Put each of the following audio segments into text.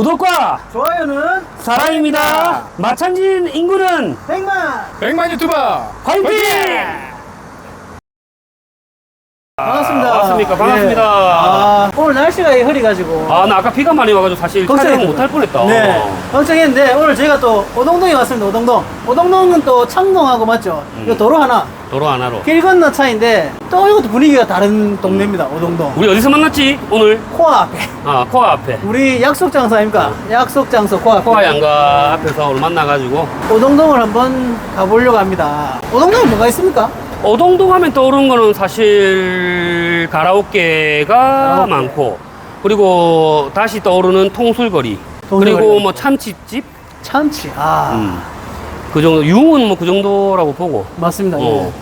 구독과 좋아요는 사랑입니다. 마찬진 인구는 100만 백만 유튜버 화이팅! 반갑습니다. 아, 반갑습니까? 반갑습니다. 예. 아, 오늘 날씨가 흐려가지고 아, 나 아까 비가 많이 와가지고 사실 촬영. 못할 뻔했다. 네, 걱정했는데 오늘 저희가 또 오동동에 왔습니다. 오동동. 오동동은 또 창동하고 맞죠? 음. 이거 도로 하나 도로 하나로. 길 건너 차인데 또 이것도 분위기가 다른 동네입니다. 오동동. 우리 어디서 만났지? 오늘? 코아 앞에. 아, 코아 앞에. 우리 약속 장소 아닙니까? 약속 장소 코아 앞에. 코아 양가 앞에서 오늘 만나가지고 오동동을 한번 가보려고 합니다. 오동동에 뭐가 있습니까? 오동동 하면 떠오르는 거는 사실 가라오케가 가라오케. 많고 그리고 다시 떠오르는 통술거리 통술거리. 그리고 뭐 참치집 참치. 아, 음. 그 정도 유흥은 뭐 그 정도라고 보고 맞습니다. 어. 예.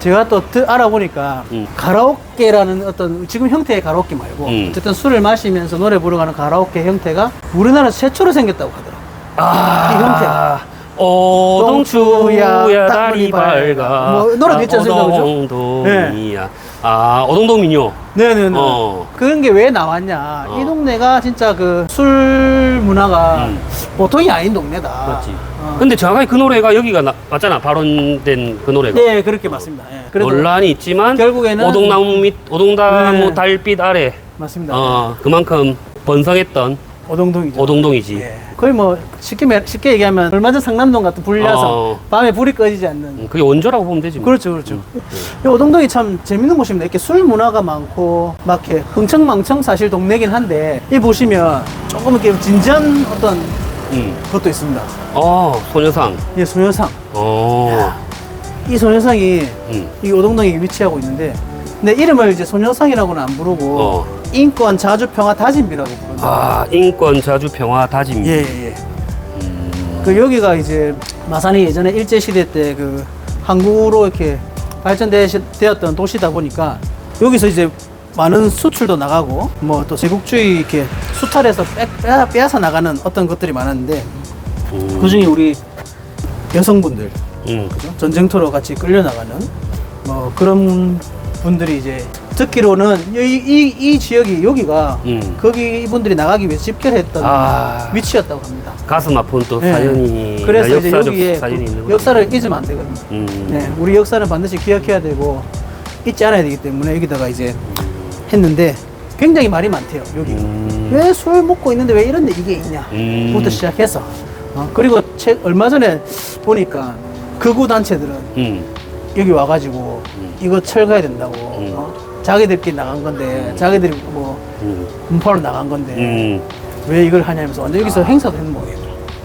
제가 또 드- 알아보니까 음. 가라오케라는 어떤 지금 형태의 가라오케 말고 음. 어쨌든 술을 마시면서 노래 부르가는 가라오케 형태가 우리나라 최초로 생겼다고 하더라고요. 아, 이 형태. 달이 땅이 밝아. 뭐 노래도 있지 않습니까, 그죠? 오동동이야 아 오동동 민요 네네네. 어. 그런 게 왜 나왔냐. 어. 이 동네가 진짜 그 술 문화가 음. 보통이 아닌 동네다. 그렇지 어. 근데 정확하게 그 노래가 여기가 나, 맞잖아 발언된 그 노래가 네, 그렇게 맞습니다. 예. 그래도 논란이 있지만 결국에는- 오동나무 밑 오동나무 네. 달빛 아래 맞습니다. 어 그만큼 번성했던 오동동이죠. 오동동이지 예. 거의 뭐 쉽게 말- 쉽게 얘기하면 얼마 전 상남동 같은 불려서 어. 밤에 불이 꺼지지 않는 음, 그게 원조라고 보면 되지 뭐. 그렇죠, 그렇죠. 이 오동동이 참 재밌는 곳입니다. 이렇게 술 문화가 많고 막 이렇게 흥청망청 사실 동네긴 한데 이 보시면 조금 이렇게 진지한 어떤 음. 것도 있습니다. 어 소녀상 이 소녀상. 어 이 소녀상이 음. 이 오동동에 위치하고 있는데 근데 이름을 이제 소녀상이라고는 안 부르고 어. 인권 자주 평화 다짐 비라고 부릅니다. 아 인권 자주 평화 다짐 예, 예, 예. 그 여기가 이제 마산이 예전에 일제 시대 때 그 항구로 이렇게 발전되었던 도시다 보니까 여기서 이제 많은 수출도 나가고 뭐 또 제국주의 이렇게 수탈해서 빼, 빼, 빼앗아 나가는 어떤 것들이 많았는데 음. 그 중에 우리 여성분들 음. 그죠? 전쟁터로 같이 끌려나가는 뭐 그런 분들이 이제 듣기로는 이, 이, 이 지역이 여기가 음. 거기 이분들이 나가기 위해서 집결했던 아. 위치였다고 합니다. 가슴 아픈 또 네. 사연이 그래서 이제 역사적 여기에 사연이 있는 그 역사를 잊으면 안 되거든요. 음. 네, 우리 역사는 반드시 기억해야 되고 잊지 않아야 되기 때문에 여기다가 이제 했는데 굉장히 말이 많대요. 여기 음. 왜 술 먹고 있는데 왜 이런데 이게 있냐? 음. 부터 시작해서 어, 그리고 체, 얼마 전에 보니까 극우 단체들은 음. 여기 와가지고 음. 이거 철거해야 된다고 음. 어? 자기들끼리 나간 건데 자기들이 뭐 음. 문파로 나간 건데 음. 왜 이걸 하냐면서 완전 여기서 행사도 했는 거예요.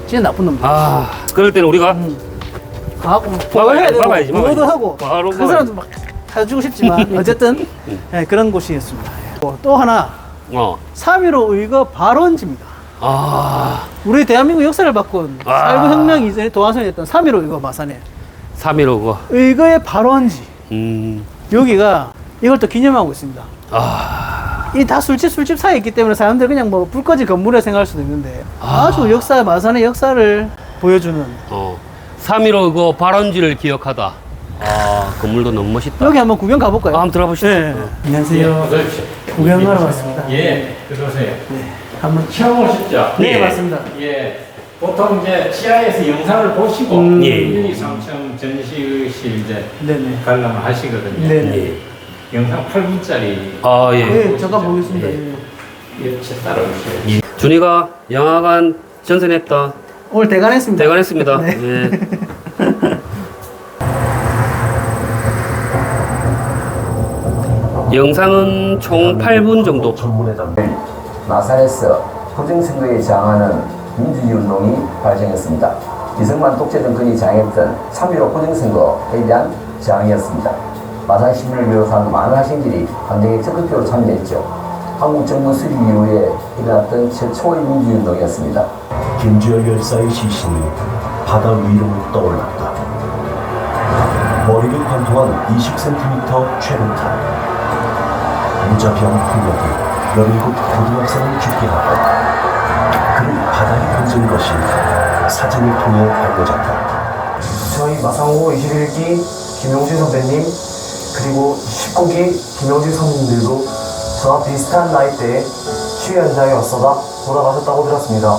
진짜 나쁜 놈들. 아 그럴 때는 우리가 음. 가고 막아야- 그걸 해야 되고 막아야지, 막아야지. 하고 바로 그 사람도 막 해주고 싶지만 어쨌든 예, 그런 곳이었습니다. 예. 또 하나 어. 3.15 의거 발원지입니다. 아 우리 대한민국 역사를 바꾼 아. 살구 혁명 이전에 도화선이었던 3.15 의거 마산에 3.15 그거 의거의 발원지 음. 여기가 이걸 또 기념하고 있습니다. 아. 이 다 술집 술집 사이에 있기 때문에 사람들 그냥 뭐불 꺼진 건물에 생각할 수도 있는데 아. 아주 역사 마산의 역사를 보여주는 어. 3.15 그거 발언지를 기억하다 아 건물도 너무 멋있다 여기 한번 구경 가볼까요? 아, 한번 들어보시죠 네. 어. 안녕하세요. 구경하러 왔습니다. 예 들어오세요 네. 한번 처음 오셨죠? 네, 예. 맞습니다. 예 보통 이제 치아에서 영상을 보시고 음. 예. 1, 2, 3층 전시실 이제 네네. 관람을 하시거든요 네네. 예. 영상 8분짜리 아 예. 네, 잠깐 보겠습니다. 예. 예. 예, 제 따라오세요 예. 준이가 영화관 전선했다 오늘 대관했습니다. 대관했습니다 네. 예. 영상은 총 8분 정도 마산에서 부정선거에 저항하는 민주운동이 발생했습니다. 이승만 독재 정권이 장했던 3.15 부정선거에 대한 저항이었습니다. 마산 시민을 비롯한 많은 학생들이 반정에 적극적으로 참여했죠. 한국 정부 수립 이후에 일어났던 최초의 민주운동이었습니다. 김주열 열사의 시신이 바다 위로 떠올랐다. 머리를 관통한 20cm 최루탄. 무자비한 폭력이 17 고등학생을 죽게 하고 바다에 던진 것이 사진을 통해 알려졌다. 저희 마상호 21기 김용진 선배님 그리고 19기 김용진 선배님들도 저와 비슷한 나이대에 시위 현장에 왔어다 돌아가셨다고 들었습니다.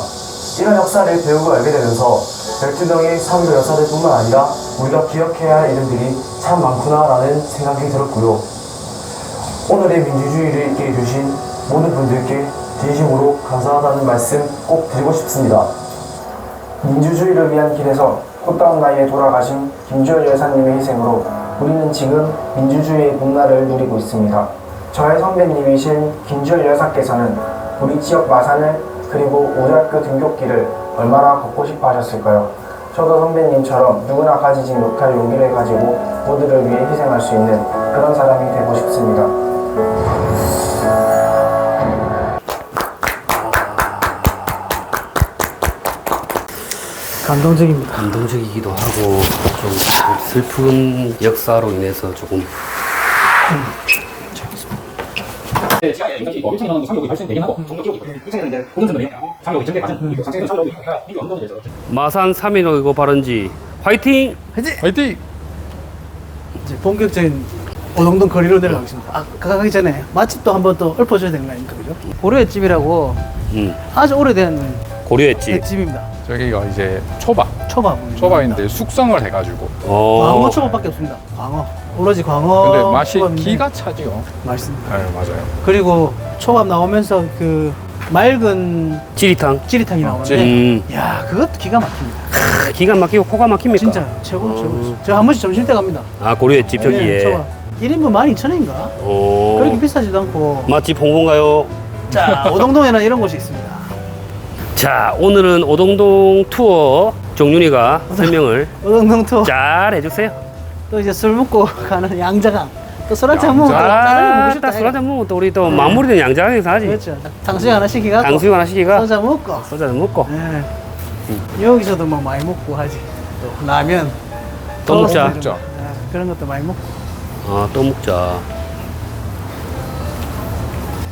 이런 역사를 배우고 알게 되면서 12명의 3.15 역사들뿐만 아니라 우리가 기억해야 할 이름들이 참 많구나라는 생각이 들었고요. 오늘의 민주주의를 있게 해주신 모든 분들께 진심으로 감사하다는 말씀 꼭 드리고 싶습니다. 민주주의를 위한 길에서 꽃다운 나이에 돌아가신 김주열 여사님의 희생으로 우리는 지금 민주주의의 봄날을 누리고 있습니다. 저의 선배님이신 김주열 여사께서는 우리 지역 마산을 그리고 우리 학교 등굣길을 얼마나 걷고 싶어 하셨을까요? 저도 선배님처럼 누구나 가지지 못할 용기를 가지고 모두를 위해 희생할 수 있는 그런 사람이 되고 싶습니다. 감동적입니다. 감동적이기도 하고 좀 슬픈 역사로 인해서 조금 치아에 영상이 뭐 1층에 넣는 상록이 발생 되긴 하고 종료 기록이 있고 1층에는 이제 보존선도 내고 상록이 전대 가장 이거 상층에서 상록이 이거 언더 되죠. 마산 3.15 발언지 화이팅! 화이팅! 이제 본격적인 오동동 거리로 내려가겠습니다. 아, 가기 전에 맛집도 한번 또 읊어줘야 되는 거 아닙니까? 그죠? 고려의 집이라고 음, 아주 오래된 고려했지. 횟집입니다. 저기가 이제 초밥, 초밥. 초밥인데 숙성을 해가지고 어. 광어 초밥밖에 없습니다. 광어. 오로지 광어. 근데 맛이 초밥인데 기가 차지요. 맛있습니다. 네 맞아요. 그리고 초밥 나오면서 그 맑은 찌리탕. 찌리탕이 나오는데 음, 야 그것도 기가 막힙니다. 크, 기가 막히고 코가 막힙니까? 진짜 최고 최고. 제가 한 번씩 점심 때 갑니다. 아 고려했집 저기에. 네, 초밥. 1인분 12,000원인가? 어. 그렇게 비싸지도 않고. 맛집 홍보인가요? 자, 오동동에는 이런 곳이 있습니다. 자 오늘은 오동동 투어 종윤이가 설명을 오동동 투어. 잘 해주세요. 또 이제 술 먹고 가는 양자강. 또 술 한잔 먹고 짜장면 먹고 아, 싶다. 딱술 한잔 먹고 또 우리 또 마무리된 양장에서 하지. 그렇죠. 탕수육 하나 시키고 당수육 하나 시키가 소주 먹고. 한잔 먹고 네. 여기서도 뭐 많이 먹고 하지. 또 라면. 또 먹자. 또 네, 그런 것도 많이 먹고. 아 또 먹자.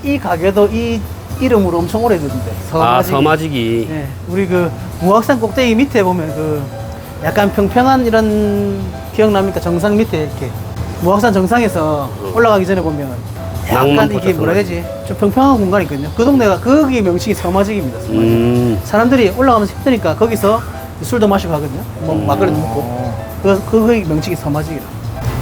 이 가게도 이 이름으로 엄청 오래됐는데. 아 서마지. 서마지기. 네, 우리 그 무악산 꼭대기 밑에 보면 그 약간 평평한 이런 기억납니까? 정상 밑에 이렇게 무악산 정상에서 올라가기 전에 보면 약간 낭만 이게 뭐라 해야 되지? 좀 평평한 공간이 있거든요. 그 동네가 거기 명칭이 서마직입니다. 서마직. 음. 사람들이 올라가면서 힘드니까 거기서 술도 마시고 하거든요. 뭐 음. 막걸리도 먹고. 그, 그 거기 명칭이 서마직이라.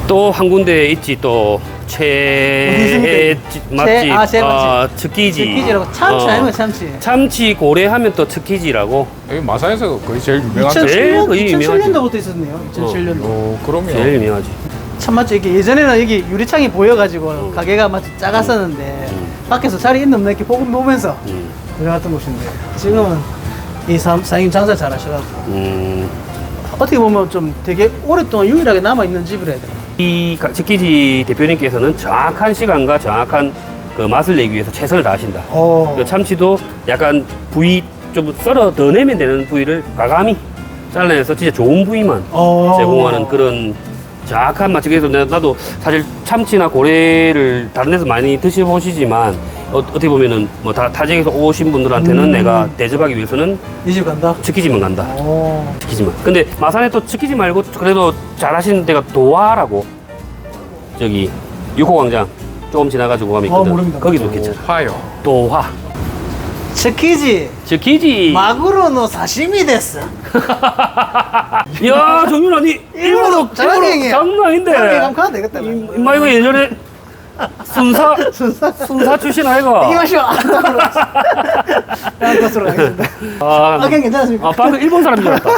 또 한 군데 있지 또 어디 있습니까? 맛집 최- 아, 최애 맛집. 어, 츠키지 기지라고 참치 어. 아니면 참치. 참치 고래 하면 또 츠키지라고 여기 마산에서 거의 제일 유명한 데. 제일 2007년, 거의 유명하지. 2007년도부터 있었네요. 2007년도. 어, 그럼요. 제일 유명하지 참 맞죠 이게 예전에는 여기 유리창이 보여가지고 가게가 마치 작았었는데 밖에서 자리 있는 없나 이렇게 보고 보면서 음. 들어갔던 곳인데 지금은 이 사, 사장님 장사 잘 하셔가지고 음. 어떻게 보면 좀 되게 오랫동안 유일하게 남아 있는 집이라 해야 되나 이 가- 츠키지 대표님께서는 정확한 시간과 정확한 그 맛을 내기 위해서 최선을 다하신다 어. 그 참치도 약간 부위 좀 썰어 더 내면 되는 부위를 과감히 잘라내서 진짜 좋은 부위만 어. 제공하는 그런 정확한 그래서 나- 나도 사실 참치나 고래를 다른 데서 많이 드셔보시지만 어, 어떻게 보면은 뭐 다 타지에서 오신 분들한테는 음. 내가 대접하기 위해서는 이 집 간다? 츠키지만 간다 어. 츠키지만 근데 마산에 또 츠키지 말고 그래도 잘하시는 데가 도화라고 저기 6호 광장 조금 지나가지고 가면 어, 있거든. 모릅니다. 거기도 괜찮아. 파요. 도화. 너 사시미 됐어. 야 정윤아 니 잘하네, 형님. 장난 아닌데 형님 가면 가도 되겠다 이- 임마 이거 예전에 순사 순사. 출신 아이가. 이기 마시오 다음 것으로 가겠습니다. 아, 아 그냥 괜찮습니까? 아 방금 일본 사람인 줄 알았다.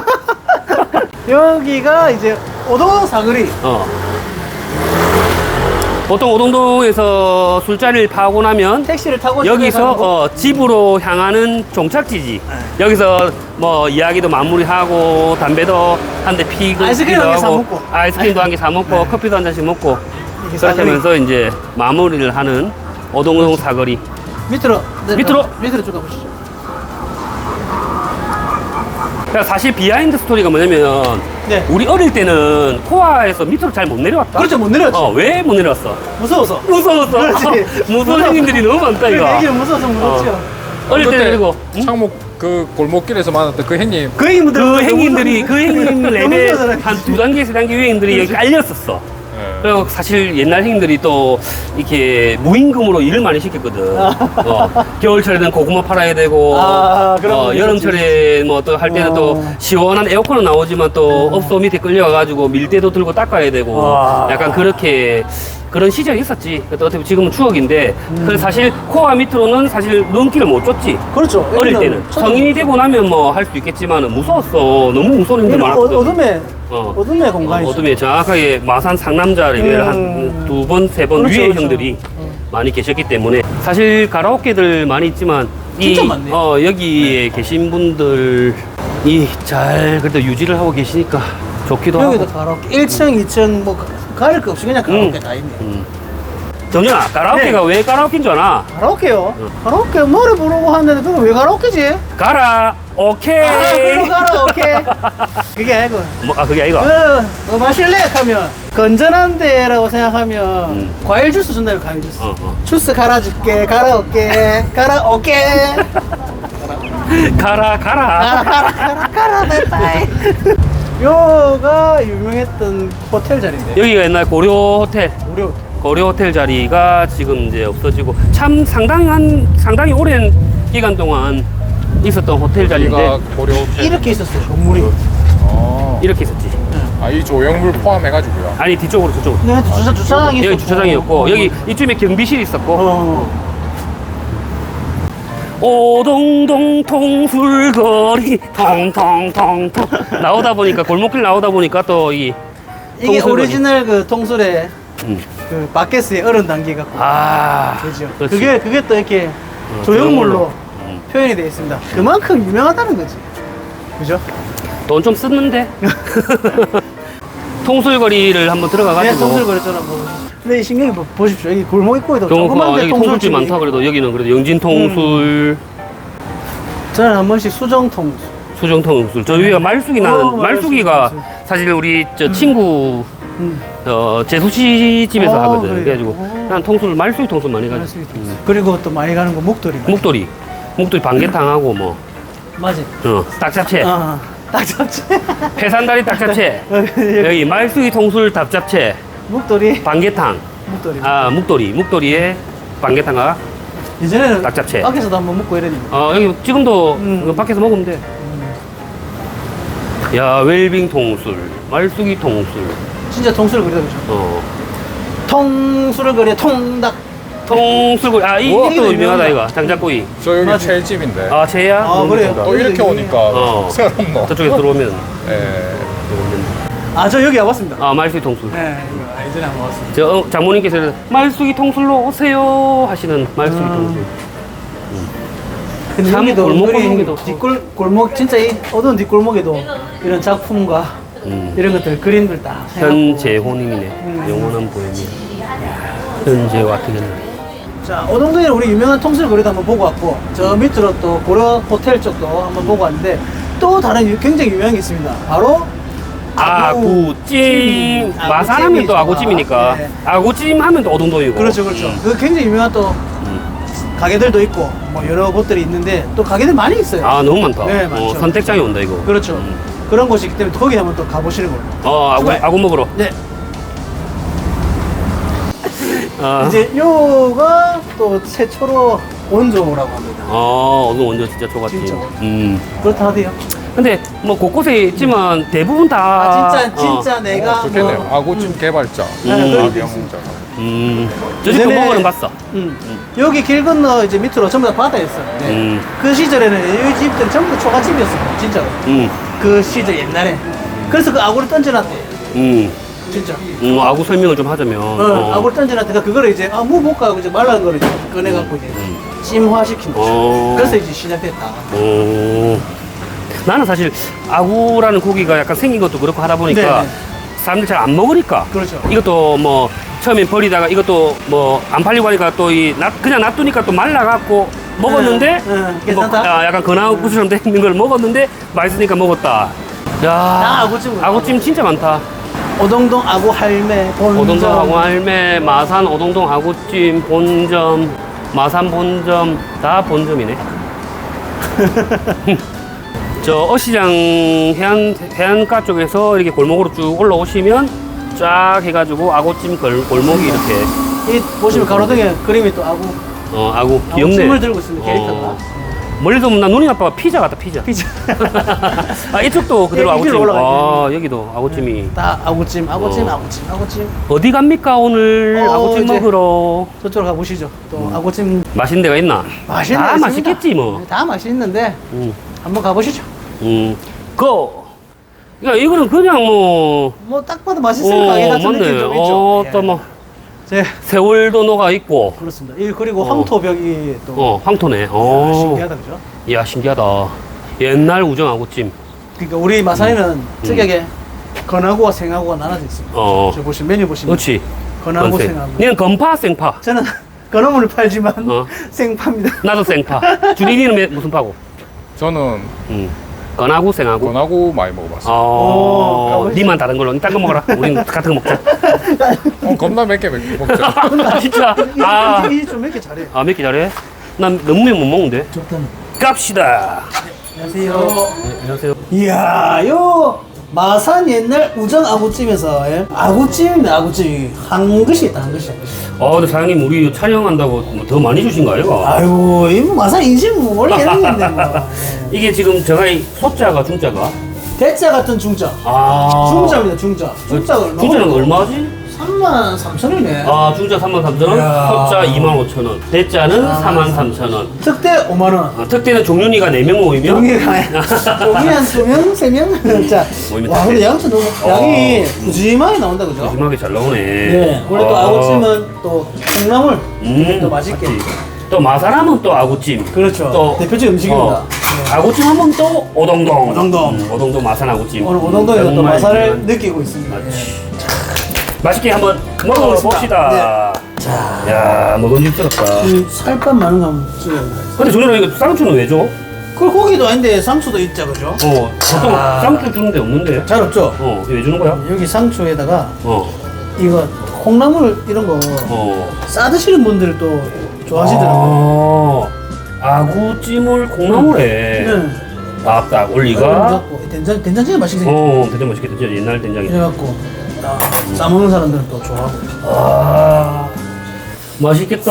여기가 이제 오동 사거리. 어. 보통 오동동에서 술자리를 파고 나면 택시를 타고 여기서 어, 집으로 향하는 종착지지. 여기서 뭐 이야기도 마무리하고 담배도 한 대 피고 아이스크림 피기도 한개사 하고, 먹고. 아이스크림도 한 개 사 먹고 커피도 한 잔씩 먹고 그렇게. 하면서 이제 마무리를 하는 오동동 사거리. 밑으로 네, 밑으로? 밑으로 쭉 가보시죠 사실 비하인드 스토리가 뭐냐면 네 우리 어릴 때는 코아에서 밑으로 잘 못 내려왔다. 그렇죠 못 내려왔지 어, 왜 못 내려왔어? 무서워서 무서웠어. 그렇지. 무서운 형님들이 너무 많다 이거. 그 얘기는 무서워서 무섭죠 어릴 때 그리고 창목 그 골목길에서 만났던 그 형님 그 행님들 그 행인들이 그 행인 레벨 한 두 단계 세 단계 여기 깔렸었어. 예. 그리고 사실 옛날 형들이 또 이렇게 무임금으로 일을 많이 시켰거든. 어, 겨울철에는 고구마 팔아야 되고, 아, 그런 어, 거 여름철에 뭐 또 할 때는 어. 또 시원한 에어컨은 나오지만 또 업소 밑에 끌려가가지고 밀대도 들고 닦아야 되고, 와. 약간 그렇게 그런 시절이 있었지. 어떻게 보면 지금은 추억인데, 그 사실 코아 밑으로는 사실 넘기를 못 줬지. 그렇죠. 어릴 때는 첫- 성인이 되고 나면 뭐 할 수 있겠지만은 무서웠어. 너무 무서운 여기는 어, 많았거든. 어둠의 어. 어둠의 공간이죠. 어둠에 정확하게 마산 상남자 레벨 음. 한두 번, 세 번 그렇죠, 위에 그렇죠. 형들이 많이 계셨기 때문에 사실 가라오케들 많이 있지만 진짜 많네. 어, 여기에 계신 분들이 잘 그래도 유지를 하고 계시니까 좋기도 여기도 하고. 가라오케 1층, 2층 뭐 가- 가릴 거 없이 그냥 가라오케 음. 다 있네. 정연아, 가라오케가 네. 왜 가라오케인 줄 아나? 가라오케요? 가라오케 노래 부르고 하는데 그거 왜 가라오케지? 가라, 오케이. 아, 가라오케. 그게 아니고. 뭐, 아, 그게. 그, 뭐 마실래? 하면 건전한 데라고 생각하면 음. 과일 주스 준다요 과일 주스. 어, 어. 주스 갈아줄게 가라오케 가라오케 가라, 가라. 가라 가라 가라 가라 됐다. 요가 유명했던 호텔 자리인데. 여기가 옛날 고려 호텔. 무료. 고려 호텔 자리가 지금 이제 없어지고 참 상당한 상당히 오랜 기간 동안 있었던 호텔 자리인데 여기가 고려 호텔. 이렇게 있었어요 건물이. 어. 이렇게 있었지. 아, 이 조형물 포함해가지고요. 아니 뒤쪽으로 저쪽으로. 네 주차 주차장이 여기 있었고. 주차장이었고 여기 이쯤에 경비실 있었고 어. 오동동 통술거리 통통통통 나오다 보니까 골목길 나오다 보니까 또 이 이게 오리지널 그 통술의 음. 그 바켓스의 어른 단계 갖고 아 그죠. 그렇지. 그게 그게 또 이렇게 어, 조형물로 조형물로. 음. 표현이 되어 있습니다. 그만큼 유명하다는 거지. 그죠? 돈 좀 쓰는데 통술거리를 한번 네, 들어가가지고 통술 그랬잖아. 뭐. 근데 이 신경이 뭐 보십시오. 여기 골목 입구에도 경- 아, 조그만 데 여기 통술집 통술집이 많다 그래도 여기는 그래도 영진 통술 저는 한 번씩 수정 통술. 수정 통술 저 위에 말숙이 나는 어, 말숙이가 말숙이, 사실 우리 저 친구 음. 어 재수 씨 집에서 어, 하거든 그래요? 그래가지고 어. 난 통술 말숙이 통술 많이 가지 말숙이 통술. 그리고 또 많이 가는 거 목도리. 목도리 목도리 반개탕하고 뭐 맞지? 어, 딱잡채 아, 딱 잡지. 해산다리 딱잡채 여기 말숙이 통술 답잡채 목도리. 반개탕 목도리. 아 묵도리 묵도리에 반개탕과 예전에는 딱 잡채. 밖에서도 한번 먹고 이랬는데. 어 여기 지금도 음. 밖에서 먹으면 돼. 야 웰빙 통술, 말숙이 통술, 진짜 통술을 그리다 보죠. 어 통술을 그려 통닭. 통술고 아이 뭐? 이것도 이거 유명하다 유명하다. 이거 장작구이. 저 여기 맞아. 첼집인데. 아 제야. 아, 그래요? 또 이렇게 오니까 어. 새롭노. 저쪽에 들어오면 예. 아, 저 여기 와봤습니다. 아 말숙이 통술. 네, 이거 예전에 한번 왔습니다. 저 어, 장모님께서는 말숙이 통술로 오세요 하시는 말숙이 음. 통술. 근데 참 여기도 골목 은근히 골목에도 뒷골 골목 진짜 이 어두운 뒷골목에도 이런 작품과 음. 이런 것들 그림들 딱 해갖고. 현재호님이네. 음. 영원한 보헤미. 현재와 특별히. 자, 오동도에 우리 유명한 통술 거리도 한번 보고 왔고 저 밑으로 또 고려 호텔 쪽도 한번 보고 왔는데 또 다른 유- 굉장히 유명한 게 있습니다. 바로 아구찜 아구찜이- 마산 하면 또. 아구찜이니까 네. 아구찜 하면 또 오동도이고 그렇죠, 그렇죠. 음. 그 굉장히 유명한 또 가게들도 있고 뭐 여러 곳들이 있는데 또 가게들 많이 있어요. 아 너무 많다 네, 어, 많죠. 선택장이 온다 이거 그렇죠. 음. 그런 곳이 있기 때문에 거기 한번 또 가보시는 걸로. 어 아구, 출발. 아구 먹으러 네. 어, 이제 요가 또 최초로 원조라고 합니다. 어 오늘 원조 진짜 좋았지 진짜. 음. 그렇다 하대요. 근데 뭐 곳곳에 있지만 대부분 다 아, 진짜 어, 진짜 내가 어, 좋겠네요. 뭐, 아구찜 개발자. 네, 그런 게 아경자. 음. 저 집도 예전에- 먹어는 봤어 음. 여기 길 건너 이제 밑으로 전부 다 바다였어요. 네. 음. 그 시절에는 이 집들은 전부 다 초가집이었어요. 진짜로. 음. 그 시절 옛날에. 그래서 그 아구를 던져놨대. 음. 진짜. 음, 아구 설명을 좀 하자면 어, 어. 아구를 던져놨다가 그거를 이제 아 무 못 가고 이제 말라는 거를 이제 꺼내갖고 이제 찜화시킨 거죠. 어. 그래서 이제 시작됐다. 오. 나는 사실 아구라는 고기가 약간 생긴 것도 그렇고 하다 보니까 네, 네. 사람들 잘안 먹으니까 그렇죠. 이것도 뭐 처음엔 버리다가 이것도 뭐 안 팔리고 하니까 또 이 그냥 놔두니까 또 말라갖고 먹었는데 네, 네, 뭐 괜찮다? 아, 약간 건아구처럼 돼 있는 걸 먹었는데 맛있으니까 먹었다. 야 아, 아구찜. 아구찜 진짜 많다. 오동동 아구 할매 본점. 오동동 아구 할매, 마산 오동동 아구찜 본점, 마산 본점 다 본점이네. 저 어시장 해안 해안가 쪽에서 이렇게 골목으로 쭉 올라오시면 쫙 해가지고 아구찜 골, 골목이 이렇게 이 보시면 가로등에 그림이 또 아구 어 아구 귀엽네. 아구찜을 들고 있습니다 캐릭터가. 어. 멀리서 보면 나 눈이 아빠가 피자 같다 피자. 피자. 아 이쪽도 그대로 예, 아구찜. 이리로 올라가 아 여기도 아구찜이. 다 아구찜, 아구찜, 어. 아구찜, 아구찜. 어디 갑니까 오늘 어, 아구찜 이제- 먹으러? 저쪽으로 가보시죠. 또 아구찜 맛있는 데가 있나? 맛있는 다데 있습니다. 맛있겠지 뭐. 네, 다 맛있는데 음. 한번 가보시죠. 음. 그. 그러니까 이거는 그냥 뭐. 뭐 딱 봐도 맛있을 가게 같은 느낌 좀 있죠. 어, 예. 또 뭐. 제 세월도 녹아 있고. 그렇습니다. 이 그리고 어. 황토벽이 또 어, 황토네. 어. 신기하다 그죠? 이야, 신기하다. 옛날 우정 아구찜. 그러니까 우리 마산에는 음. 특이하게 건하고와 생하고가 나눠져 있습니다. 어. 저 보시면 메뉴 보시면 그렇지. 건하고 건생. 생하고. 니는 건파, 생파. 저는 건어물을 팔지만 어. 생파입니다. 나도 생파. 주린이는 매- 무슨 파고? 저는 음. 건하고 생하고. 권하고 많이 먹어봤어요. 어. 니만 다른 걸로. 딴거 먹어라. 우린 같은 거 먹자. 어, 겁나 몇개 먹죠. 아, 진짜. 아, 이좀 이렇게 잘해. 아, 몇개 잘해? 난 너무 못 먹는데. 좋다는. 갑시다. 안녕하세요. 네, 안녕하세요. 이야, 요 마산 옛날 우정 아구찜에서 예? 아구찜입니다. 아구찜 한 것이 있다 한 것이. 아, 근데 사장님, 우리 촬영한다고 뭐더 많이 주신 거 아이가? 아이고, 이 마산 인심 뭐 원래 이런 건데 뭐. 이게 지금 제가 이 소자가 중자가? 대자 같은 중자. 아. 중자입니다, 중자. 중자가 얼마? 중자는 얼마지? 3만 3천 원이네. 아, 중자 33,000원, 이야. 소자 25,000원, 대자는 아. 43,000원. 특대 5만 원. 아, 특대는 종윤이가 4명 모이면? 종이가 종이 한두 명, 세 명. 자, 모이면 와 다 근데 돼. 양치 너무 어. 양이 푸짐하게 나온다 그죠? 마지막에 잘 나오네. 네. 원래 또 아. 아구찜은 또 콩나물 음, 또 맛있게. 맞지. 또 마사람은 또 아구찜. 그렇죠. 대표적 음식입니다. 어, 아구찜 하면 또 오동동. 오동동. 음, 오동동 마산 아구찜. 오늘 오동동에서 또 정말 맛을 유명한- 느끼고 있습니다. 맞지. 맛있게 한번 먹어봅시다. 자, 야, 먹음직스럽다. 이 살밥 많은 거 한번 찍어요. 근데 조준아 이거 쌍추는 왜 줘? 그 고기도 아닌데 상추도 있자 그죠? 어, 보통 아. 쌍추 주는 데 없는데. 잘 없죠? 어, 왜 주는 거야? 여기 상추에다가 어, 이거 콩나물 이런 거 어. 싸드시는 분들 또 좋아하시더라고요. 아, 아구찜을 콩나물에 네. 딱딱 올리가. 갖고 된장 된장찌개 맛있게 생겼 어, 된장 맛있겠다. 진짜 옛날 된장이. 이래갖고 아, 싸먹는 사람들은 또 좋아하고. 아, 맛있겠다.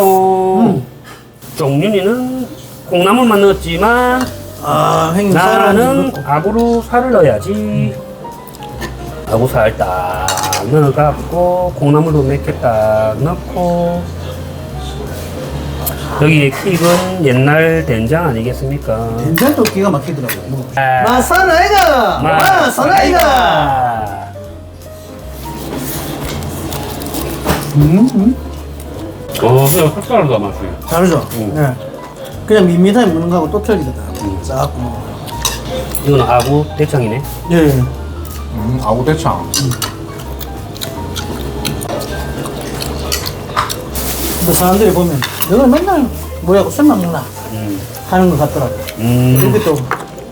종윤이는 콩나물만 넣었지만 아, 형님 나는 아구로 살을 넣어야지. 아구 살딱 넣어갖고 콩나물도 몇 개 딱 넣고 여기에 킥은 옛날 된장 아니겠습니까? 된장도 기가 막히더라고요. 뭐. 아. 마산 아이가! 마산 아이가! 음, 음. 어, 그냥 숟가락도 맛이. 다르죠? 음. 네. 그냥 밋밋하게 먹는 거하고 또 틀리다. 싸갖고 먹어요. 이거는 아구 대창이네. 예, 예. 음, 아구 대창. 근데 사람들이 보면 너는 맨날 뭐야 술만 먹나 음. 하는 것 같더라고. 음. 이렇게 또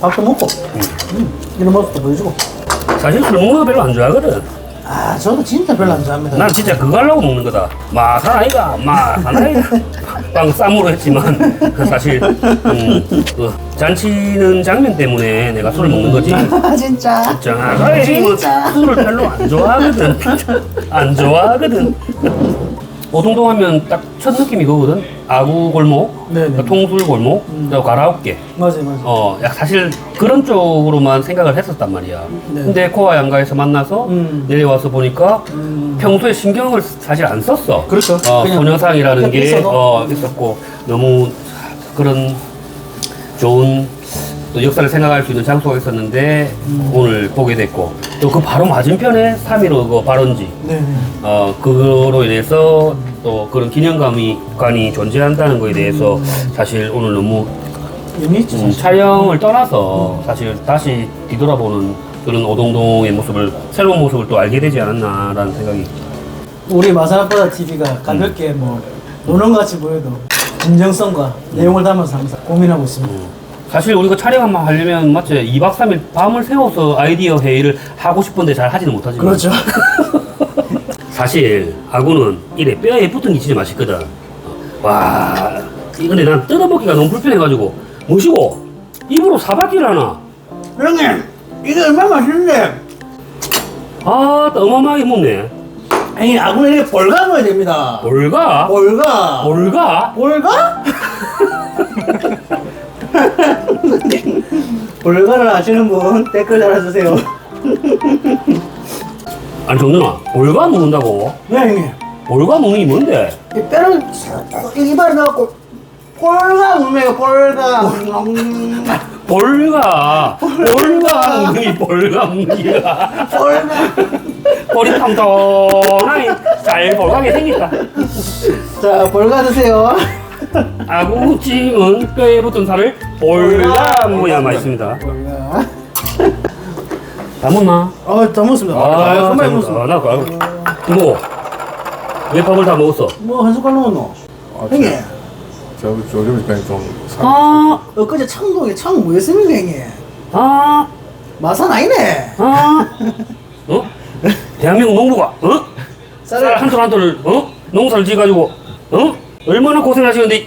밥도 먹고 음, 이런 모습도 보여주고. 사실 술 먹는 거 별로 안 좋아하거든. 아 저도 진짜 별로 안 좋아합니다. 난 진짜 그거 하려고 먹는 거다. 마 사나이가, 마 사나이가. 빵 쌈으로 했지만, 그 사실, 음, 그 잔치는 장면 때문에 내가 술을 먹는 거지. 아 진짜. 정확하게 진짜. 술을 별로 안 좋아하거든. 안 좋아하거든. 오동동 하면 딱 첫 느낌이 그거거든. 아구 골목, 네네. 통술 골목, 그리고 가라오케. 맞아요, 맞아요. 어, 야, 사실 그런 쪽으로만 생각을 했었단 말이야. 네. 근데 코아 양가에서 만나서 음. 내려와서 보니까 음. 평소에 신경을 사실 안 썼어. 그렇죠. 어, 그냥 소녀상이라는 그냥 게. 어, 있었고 너무 그런 좋은 또 역사를 생각할 수 있는 장소가 있었는데 음. 오늘 보게 됐고 또 그 바로 맞은편에 3.15그 발원지 네. 네. 어, 그거로 인해서 또 그런 기념감이 관이 존재한다는 거에 대해서 음. 사실 오늘 너무 의미. 음, 사실. 촬영을 떠나서 사실 다시 뒤돌아보는 그런 오동동의 모습을 새로운 모습을 또 알게 되지 않았나라는 생각이 우리 마산아빠다 TV가 가볍게 뭐 노는 것 같이 보여도 진정성과 내용을 담아서 항상 고민하고 있습니다. 사실 우리가 촬영 한번 하려면 맞지 2박 3일 밤을 새워서 아이디어 회의를 하고 싶은데 잘 하지는 못하지만 그렇죠. 사실 아구는 이래 뼈에 붙은 게 진짜 맛있거든 와 이- 근데 난 뜯어먹기가 너무 불편해가지고 뭐시고 입으로 사박기를 하나 형님, 이게 얼마나 맛있는데? 아 어마어마하게 먹네 아니 아구는 이렇게 볼가 넣어야 됩니다. 볼가. 볼가? 볼가? 볼가 를 아시는 분 댓글 달아주세요. 아니 정준아 볼가 먹는다고? 네 형님. 볼가 먹는 게 뭔데? 이 뼈를 이 입안에 넣고 볼가 거 볼가. 음, 볼가 볼가 먹는 게 볼가 먹는 게야 볼가. 볼이 통통하게 잘 볼가게 생겼다 자 볼가 드세요. 아구찜은 뼈에 붙은 살을 먹어야 맛있습니다 볼가. 다 먹나? 어, 다 먹었습니다. 아, 잘 정말 먹었어. 먹었습니다. 아, 나 그거 먹어 왜 밥을 다 먹었어? 뭐 한 숟갈 넣었노? 아, 형님. 저 요즘 그냥 좀 사- 아, 엊그제 창동에 창 뭐였습니까 형님? 아 마산 아니네. 아, 어? 대한민국 농부가, 어? 쌀한톨한 톨을, 어? 농사를 지어가지고, 어? 얼마나 고생하시는데,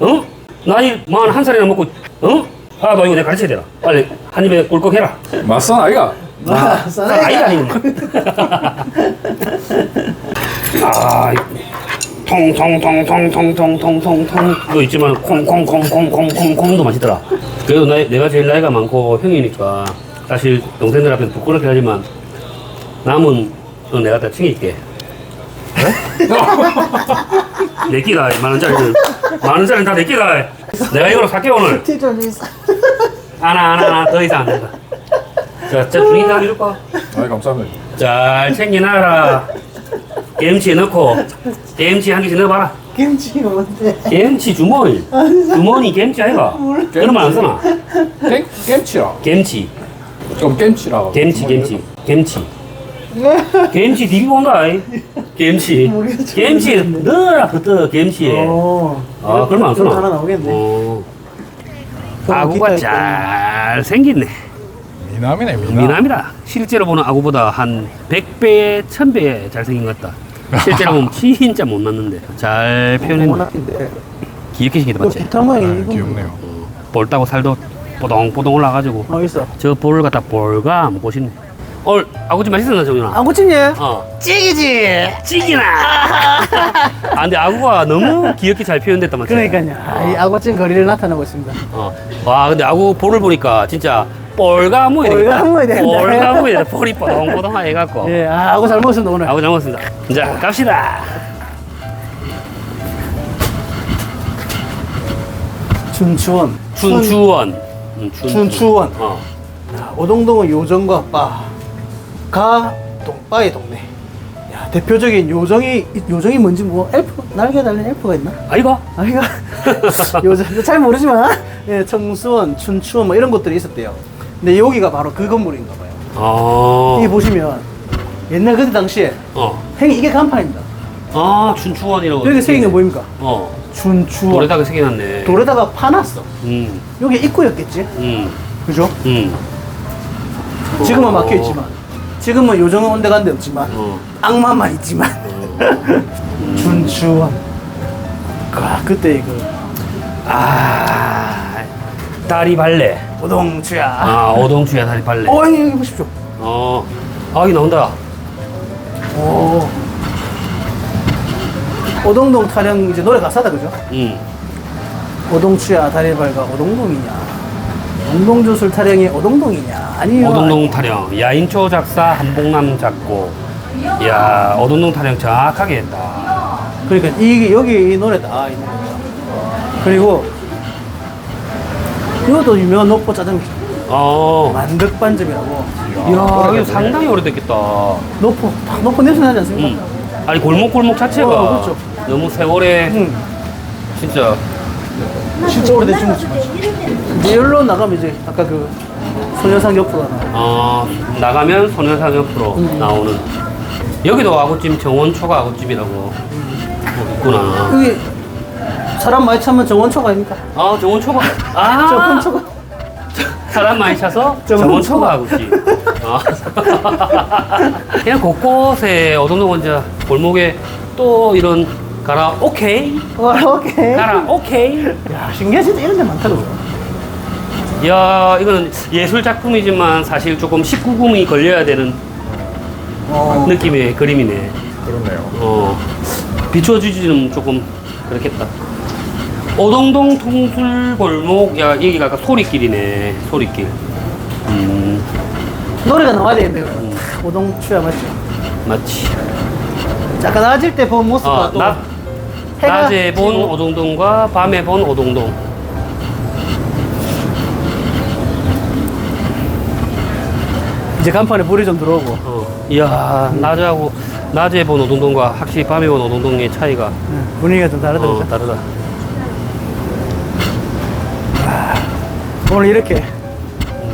어? 나이 만한 살이나 먹고, 어? 아, 너 이거 내가 가르쳐야 되나? 빨리 한 입에 꿀꺽 해라. 맞선 아이가 마산 쌀 아이가 아니구만. 아, 통통통통통통통통통 이거 있지만 콩콩콩콩콩콩콩도 맛있더라. 그래도 나, 내가 제일 나이가 많고 형이니까 사실 동생들 앞에서 부끄럽게 하지만 남은 건 내가 다 챙길게. 내 끼다 만 원짜리는 만 원짜리는 다내 끼다. 내가 이거로 살게 오늘. 하나 하나 하나 더 이상 안 된다. 자, 저 중인사 한번 줄까? 아이 감사합니다 잘 챙겨놔라. 김치 넣고 김치 한 개씩 넣어봐라. 김치가 뭔데? 김치 주머니. 주머니 김치 아이가? 말안 쓰나? 겜, 겜치라 김치, 좀 겜치라 김치, 김치, 김치. 김치 디비고 온다. 아이. 김치. 김치 넣어라 그때 김치에. 어. 아, 그런 말안 쓰나? 하나 나오겠네. 어. 그럼 아구가 잘 생겼네. 미남이네 미남 미남이다. 실제로 보는 아구보다 한 100배, 1000배 잘생긴 것 같다. 실제로 보면 진짜 못 났는데 잘 표현했네. 워낙인데. 귀엽게 생겼다 맞지? 비타 모양이 아, 이거. 귀엽네요 볼 따고 살도 뽀동뽀동 올라가지고 어 있어. 저 볼을 갖다 볼가 먹고 싶네. 오늘 아구찜 맛있었나 정준아? 아구찜이 어. 찌기지. 찌기나. 아 근데 아구가 너무 귀엽게 잘 표현됐단 말이야. 그러니까요. 아, 이 아구찜 거리를 나타내고 있습니다. 어. 와 근데 아구 볼을 보니까 진짜 모이 되겠다. 볼가 모이 되겠다. 볼이 뽀동뽀동하게 해갖고. 예, 아, 아구 잘 먹었습니다 오늘. 아구 잘 먹었습니다. 자 갑시다. 춘추원. 춘추원. 음, 춘- 춘추원. 어. 자, 오동동은 요정과 바. 가 동바의 동네. 야, 대표적인 요정이 요정이 뭔지 뭐 엘프 날개 달린 엘프가 있나? 아이가? 아이가 요즘 잘 모르지만 예, 청수원, 춘추원 뭐 이런 것들이 있었대요. 근데 여기가 바로 그 건물인가 봐요. 어. 여기 보시면 옛날 그때 당시에 어. 형이 이게 간판입니다. 아 춘추원이라고. 여기 새긴 게 뭐입니까? 어. 춘추원. 돌에다가 새겨놨네. 돌에다가 파놨어. 음. 여기 입구였겠지? 음. 그죠? 음. 지금은 막혀 있지만 지금은 요정은 온데간 데 없지만 어. 악마만 있지만 춘추원. 아 그때 이거 아. 다리 발레. 오동추야. 아 오동추야 다리 발레. 어 여기 보십시오. 어. 아 여기 나온다. 오. 오동동 타령 이제 노래 가사다 그죠? 음. 오동추야 다리 발가 오동동이냐? 동동주술 타령이 오동동이냐? 아니요. 오동동 타령. 야 인초 작사 한복남 작곡. 야 오동동 타령 정확하게 했다. 그러니까 이게 여기 이 노래다 이 노래다. 그리고 이것도 유명한 녹보 짜장면 어. 만덕반점이라고 이야 이거 상당히 오래됐겠다. 노포 딱 노포 냄새 나지 않습니까? 음. 아니 골목 골목 자체가 어, 그렇죠. 너무 세월에 응. 진짜 진짜 오래된 중국집 이제 여기로 나가면 이제 아까 그 소녀상 옆으로 하나 어, 나가면 소녀상 옆으로 나오는. 여기도 아구찜 정원 초가 아구찜이라고 어, 있구나. 여기 사람 많이 차면 정원초가 아닙니까? 아 정원 초가. 아! 정원초가. 사람 많이 차서 정원 초가. 정원초가. 아구찜. 아. 그냥 곳곳에 어동동 이제 골목에 또 이런 가라 오케이. 어, 오케이. 가라 오케이. 야 진짜 이런 데 많더라고요 야 이거는 예술 작품이지만 사실 조금 19금이 걸려야 되는 어, 느낌의 그림이네 그렇네요. 어, 비춰주지는 조금 그렇겠다. 오동동 통술 골목, 야, 여기가 아까 소리길이네, 소리길. 음, 노래가 나와야 되는데 오동 추야 맞죠? 맞지. 약간 낮을 때 본 모습과 어, 또 낮, 해가 낮에 본 지고 오동동과 밤에 본 오동동. 이제 간판에 불이 좀 들어오고 어, 이야, 낮하고, 낮에 본 오동동과 확실히 밤에 본 오동동의 차이가 네, 분위기가 좀 다르다 어, 그죠? 다르다. 오늘 이렇게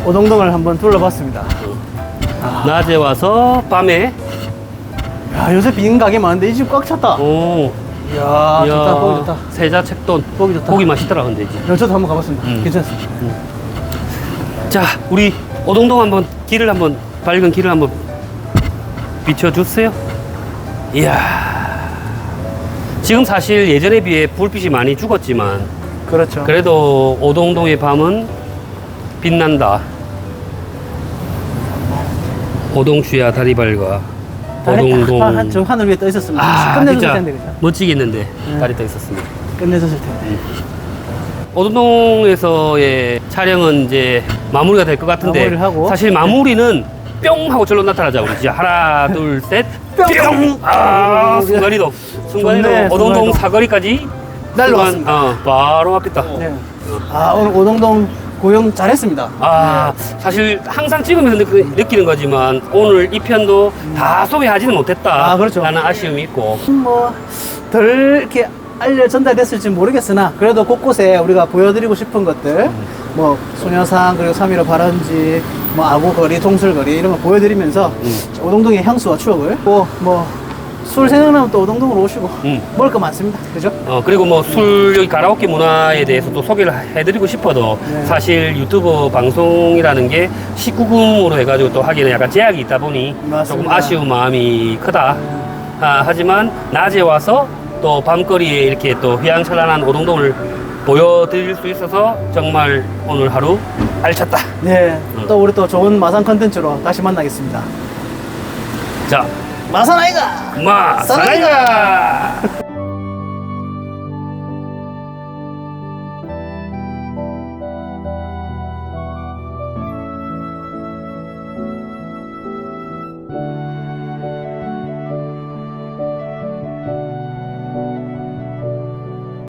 오동동을 한번 둘러봤습니다. 낮에 와서 밤에, 야 요새 빈 가게 많은데 이 집 꽉 찼다. 오, 이야, 이야, 좋다 보기 좋다. 세자 책돈. 보기 좋다. 고기 맛있더라, 근데 이제. 네, 저도 한번 가봤습니다. 음. 괜찮습니다. 자, 우리 오동동 한번 길을 한번 밝은 길을 한번 비춰주세요. 이야. 지금 사실 예전에 비해 불빛이 많이 죽었지만 그렇죠. 그래도 오동동의 밤은 빛난다. 오동주야 다리 밝아. 다리 오동동. 딱 한- 저 하늘 위에 떠 있었으면 아, 끝내줬을 텐데 그죠? 멋지겠는데 네. 다리 떠 있었으면. 끝내줬을 텐데. 오동동에서의 촬영은 이제 마무리가 될 것 같은데 마무리를 하고. 사실 마무리는 뿅 하고 절로 나타나자 우리 진짜 하나 둘셋 뿅! 뿅! 아 순간이동 순간이동 좋네, 오동동 순간이동. 사거리까지 날라왔습니다. 순간, 어, 바로 왔겠다 네. 아 오늘 오동동 고용 잘했습니다. 아 사실 항상 찍으면서 느, 느끼 는 거지만 오늘 이 편도 다 소개하지는 못했다 아, 그렇죠. 라는 아쉬움이 있고 뭐 덜 이렇게 알려 전달됐을지 모르겠으나 그래도 곳곳에 우리가 보여드리고 싶은 것들 뭐 소녀상 그리고 3.15 발원지 뭐 아구거리 동술거리 이런 거 보여드리면서 오동동의 향수와 추억을 뭐술 생각나면 또 오동동으로 오시고 음. 먹을 거 많습니다 그죠? 어, 그리고 뭐 술, 여기 가라오케 문화에 대해서 또 소개를 해드리고 싶어도 네. 사실 유튜브 방송이라는 게 19금으로 해가지고 또 하기는 약간 제약이 있다 보니 맞습니다. 조금 아쉬운 마음이 크다. 아, 하지만 낮에 와서 또 밤거리에 이렇게 또 휘황찬란한 오동동을 보여드릴 수 있어서 정말 오늘 하루 알찼다. 네. 또 우리 또 좋은 마산 컨텐츠로 다시 만나겠습니다 자, 마산 아이가 마, 사랑이가!